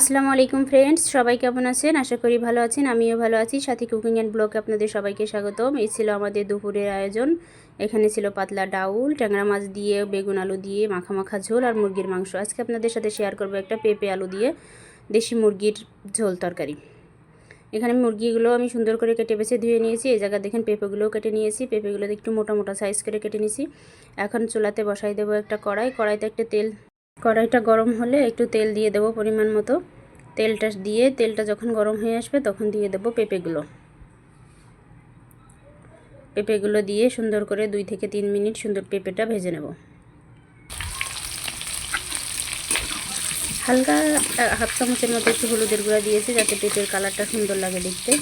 আসসালামু আলাইকুম ফ্রেন্ডস সবাই কেমন আছেন? আশা করি ভালো আছেন, আমিও ভালো আছি। সাথী কুকিং অ্যান্ড ব্লগে আপনাদের সবাইকে স্বাগতম। এই ছিল আমাদের দুপুরের আয়োজন। এখানে ছিল পাতলা ডাউল, ট্যাংরা মাছ দিয়ে, বেগুন আলু দিয়ে, মাখা মাখা ঝোল আর মুরগির মাংস। আজকে আপনাদের সাথে শেয়ার করব একটা পেঁপে আলু দিয়ে দেশি মুরগির ঝোল তরকারি। এখানে মুরগিগুলো আমি সুন্দর করে কেটে বেছে ধুয়ে নিয়েছি। এই জায়গায় দেখেন পেঁপেগুলোও কেটে নিয়েছি। পেঁপেগুলো একটু মোটা মোটা সাইজ করে কেটে নিয়েছি এখন চুলাতে বসাই দেবো একটা কড়াই। কড়াইতে একটা তেল কড়াইটা গরম হলে একটু তেল দিয়ে দেবো পরিমাণ মতো। তেলটা দিয়ে, তেলটা যখন গরম হয়ে আসবে তখন দিয়ে দেবো পেঁপেগুলো। পেঁপেগুলো দিয়ে সুন্দর করে দুই থেকে তিন মিনিট সুন্দর পেঁপেটা ভেজে নেব। হালকা হাফ চামচের মতো একটু হলুদের গুঁড়া দিয়েছি যাতে পেঁপের কালারটা সুন্দর লাগে দেখতে।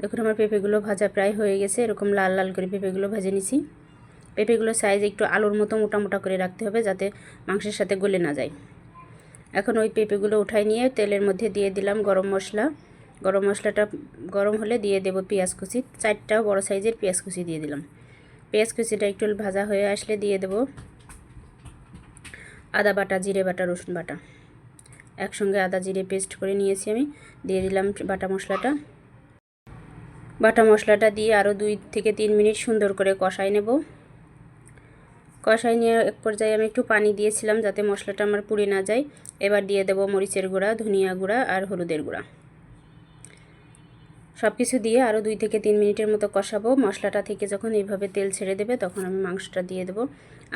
দেখুন, আমার পেঁপেগুলো ভাজা প্রায় হয়ে গেছে। এরকম লাল লাল করে পেঁপেগুলো ভেজে নিছি। পেঁপেগুলো সাইজ একটু আলুর মতো মোটা মোটা করে রাখতে হবে যাতে মাংসের সাথে গলে না যায়। এখন ওই পেঁপেগুলো উঠাই নিয়ে তেলের মধ্যে দিয়ে দিলাম গরম মশলা। গরম মশলাটা গরম হলে দিয়ে দেব পেঁয়াজ কুচি। চারটা বড় সাইজের পেঁয়াজ কুচি দিয়ে দিলাম। পেঁয়াজ কুচিটা একটু ভাজা হয়ে আসলে দিয়ে দেব আদা বাটা, জিরে বাটা, রসুন বাটা। একসঙ্গে আদা, জিরে পেস্ট করে নিয়েছি আমি। দিয়ে দিলাম বাটা মশলাটা। বাটা মশলাটা দিয়ে আরও দুই থেকে তিন মিনিট সুন্দর করে কষাই নেব। কষাই নিয়ে এক পর্যায়ে আমি একটু পানি দিয়েছিলাম যাতে মশলাটা আমার পুড়ে না যায়। এবার দিয়ে দেবো মরিচের গুঁড়া, ধনিয়া গুঁড়া আর হলুদের গুঁড়া। সব কিছু দিয়ে আরও দুই থেকে তিন মিনিটের মতো কষাবো। মশলাটা থেকে যখন এইভাবে তেল ছেড়ে দেবে তখন আমি মাংসটা দিয়ে দেবো।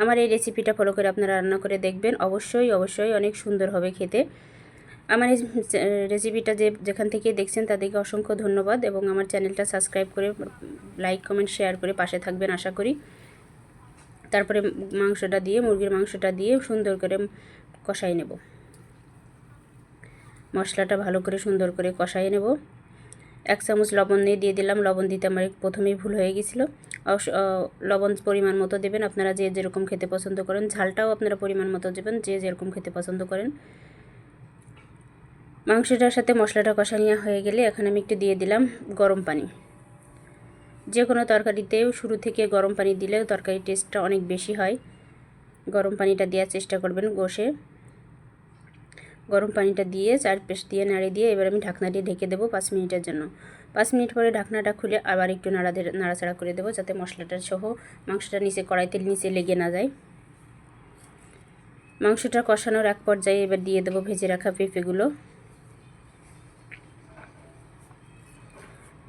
আমার এই রেসিপিটা ফলো করে আপনারা রান্না করে দেখবেন। অবশ্যই অবশ্যই অনেক সুন্দর হবে খেতে। আমার এই রেসিপিটা যে যেখান থেকে দেখছেন তাদেরকে অসংখ্য ধন্যবাদ এবং আমার চ্যানেলটা সাবস্ক্রাইব করে, লাইক, কমেন্ট, শেয়ার করে পাশে থাকবেন আশা করি। তারপরে মাংসটা দিয়ে, মুরগির মাংসটা দিয়ে সুন্দর করে কষাই নেব। মশলাটা ভালো করে সুন্দর করে কষাই নেব। এক চামচ লবণ নিয়ে দিয়ে দিলাম। লবণ দিতে আমার প্রথমেই ভুল হয়ে গেছিল। লবণ পরিমাণ মতো দেবেন। আপনারা যে যেরকম খেতে পছন্দ করেন, ঝালটাও আপনারা পরিমাণ মতো দেবেন, যে যেরকম খেতে পছন্দ করেন। মাংসটার সাথে মশলাটা কষা নেওয়া হয়ে গেলে এখন আমি একটু দিয়ে দিলাম গরম পানি। যে কোনো তরকারিতেও শুরু থেকে গরম পানি দিলে তরকারির টেস্টটা অনেক বেশি হয়। গরম পানিটা দেওয়ার চেষ্টা করবেন বসে গরম পানিটা দিয়ে চার পেশ দিয়ে নাড়ে দিয়ে এবার আমি ঢাকনা দিয়ে ঢেকে দেবো পাঁচ মিনিটের জন্য। পাঁচ মিনিট পরে ঢাকনাটা খুলে আবার একটু নাড়া নাড়াচাড়া করে দেবো যাতে মশলাটা সহ মাংসটা নিচে কড়াইতে নিচে লেগে না যায়। মাংসটা কষানোর এক পর্যায়ে এবার দিয়ে দেবো ভেজে রাখা পেঁপেগুলো।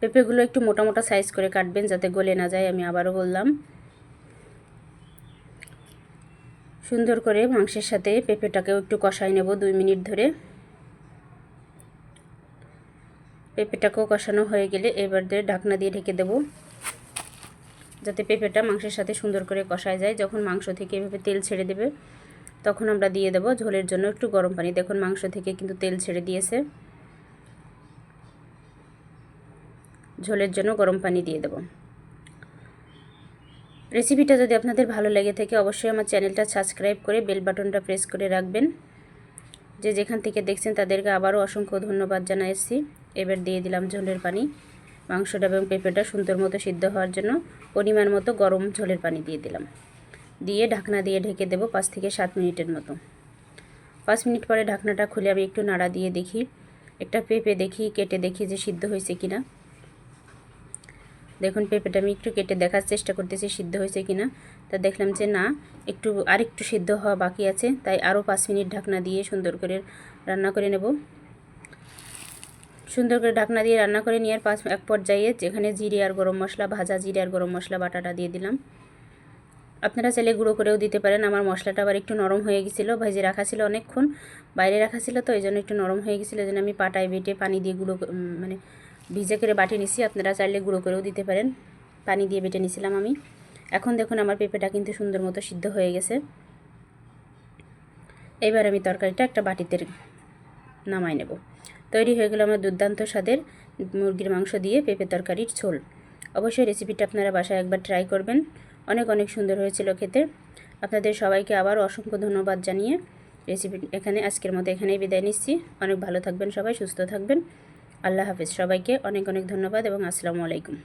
পেঁপেগুলো একটু মোটা মোটা সাইজ করে কাটবেন যাতে গলে না যায়, আমি আবারও বললাম। সুন্দর করে মাংসের সাথে পেঁপেটাকেও একটু কষাই নেব দুই মিনিট ধরে। পেঁপেটাকেও কষানো হয়ে গেলে এবার দিয়ে ঢাকনা দিয়ে ঢেকে দেব, যাতে পেঁপেটা মাংসের সাথে সুন্দর করে কষায় যায়। যখন মাংস থেকে এভাবে তেল ছেড়ে দেবে, তখন আমরা দিয়ে দেব ঝোলের জন্য একটু গরম পানি। দেখুন মাংস থেকে কিন্তু তেল ছেড়ে দিয়েছে। ঝোলের জন্য গরম পানি দিয়ে দেব। রেসিপিটা যদি আপনাদের ভালো লেগে থাকে, অবশ্যই আমার চ্যানেলটা সাবস্ক্রাইব করে বেল বাটনটা প্রেস করে রাখবেন। যে যেখান থেকে দেখছেন, তাদেরকে আবারও অসংখ্য ধন্যবাদ জানাইছি এবার দিয়ে দিলাম ঝোলের পানি। মাংসটা এবং পেঁপেটা সুন্দর মতো সিদ্ধ হওয়ার জন্য পরিমাণ মতো গরম ঝোলের পানি দিয়ে দিলাম। দিয়ে ঢাকনা দিয়ে ঢেকে দেব পাঁচ থেকে সাত মিনিটের মতো। পাঁচ মিনিট পরে ঢাকনাটা খুলে আমি একটু নাড়া দিয়ে দেখি। একটা পেঁপে দেখি, কেটে দেখি যে সিদ্ধ হয়েছে কিনা। দেখুন, পেঁপেটা আমি একটু কেটে দেখার চেষ্টা করতেছি, সিদ্ধ হয়েছে কি না তা দেখলাম যে না, একটু, আরেকটু সিদ্ধ হওয়া বাকি আছে, তাই আরও পাঁচ মিনিট ঢাকনা দিয়ে সুন্দর করে রান্না করে নেব। সুন্দর করে ঢাকনা দিয়ে রান্না করে নেওয়ার পাঁচ, এক পর্যায়ে যেখানে জিরে আর গরম মশলা, ভাজা জিরে আর গরম মশলা বাটাটা দিয়ে দিলাম। আপনারা চাইলে গুঁড়ো করেও দিতে পারেন, আমার মশলাটা আবার একটু নরম হয়ে গেছিল, ভেজে রাখা ছিল অনেকক্ষণ, বাইরে রাখা ছিল তো, এই জন্য একটু নরম হয়ে গেছিল, এই জন্য আমি পাটায় বেটে পানি দিয়ে গুঁড়ো মানে ভিজে করে বাটি নিছি, আপনারা চাইলে গুঁড়ো করেও দিতে পারেন। পানি দিয়ে বেটে নিছিলাম আমি। এখন দেখুন আমার পেঁপেটা কিন্তু সুন্দর মতো সিদ্ধ হয়ে গেছে। এবার আমি তরকারিটা একটা বাটিতে নামাই নেব। তৈরি হয়ে গেল আমার দুর্দান্ত স্বাদের মুরগির মাংস দিয়ে পেঁপে তরকারির ঝোল। অবশ্যই রেসিপিটা আপনারা বাসায় একবার ট্রাই করবেন। অনেক অনেক সুন্দর হয়েছিল খেতে। আপনাদের সবাইকে আবার অসংখ্য ধন্যবাদ জানিয়ে রেসিপি এখানে, আজকের মতো এখানেই বিদায় নিচ্ছি। অনেক ভালো থাকবেন সবাই, সুস্থ থাকবেন। আল্লাহ হাফিজ। সবাইকে অনেক অনেক ধন্যবাদ এবং আসসালামু আলাইকুম।